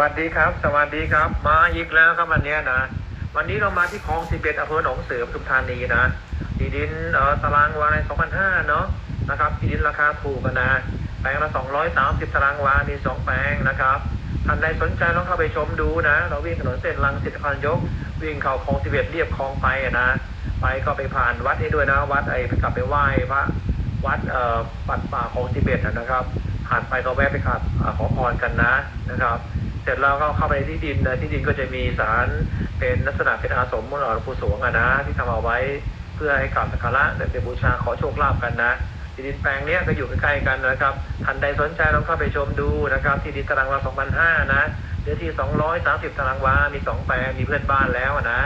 วัสดีครับ สวัสดีครับ มาอีกแล้วครับวันนี้นะ วันนี้เรามาที่คลองสิบเอ็ดอำเภอหนองเสือปทุมธานีนะที่ดินเอ่อตารางวาในสองพันห้าเนาะนะครับที่ดินราคาถูกนะแปลงละสองร้อยสามสิบตารางวามีสองแปลงนะครับท่านใดสนใจลองเข้าไปชมดูนะ เราวิ่งถนนเส้นลังสิตครนยก วิ่งเข้าคลองสิบเอ็ดเรียบคลองไปนะ ไปก็ไปผ่านวัดนี้ด้วยนะ วัดไอ้กลับไปไหว้พระวัดเอ่อปัดป่าคลองสิบเอ็ดนะครับผ่านไปก็แวะไปขับอ่าขอพรกันนะนะครับ เสร็จแล้วก็เข้าไปที่ดินนะที่ดินก็จะมีสารเป็นลักษณะเป็นอาสมมหลวงปู่สวงอะนะที่ทำเอาไว้เพื่อให้กราบสักการะเป็นบูชาขอโชคลาภกันนะที่ดินแปลงเนี้ยก็อยู่ใกล้ๆกันนะครับท่านใดสนใจลองเข้าไปชมดูนะครับที่ดินตารางวา2,500นะเนื้อที่ 230 ตารางวา มีสองแปลง มีเพื่อนบ้านแล้วนะ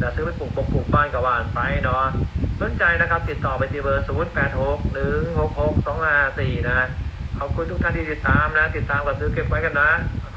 นะซื้อไปปลูกปลูกบ้านกับวานไปเนาะสนใจนะครับติดต่อไปที่เบอร์ 086 166 254 นะขอบคุณทุกท่านที่ติดตามนะ ติดตามกับซื้อเก็บไว้กันนะ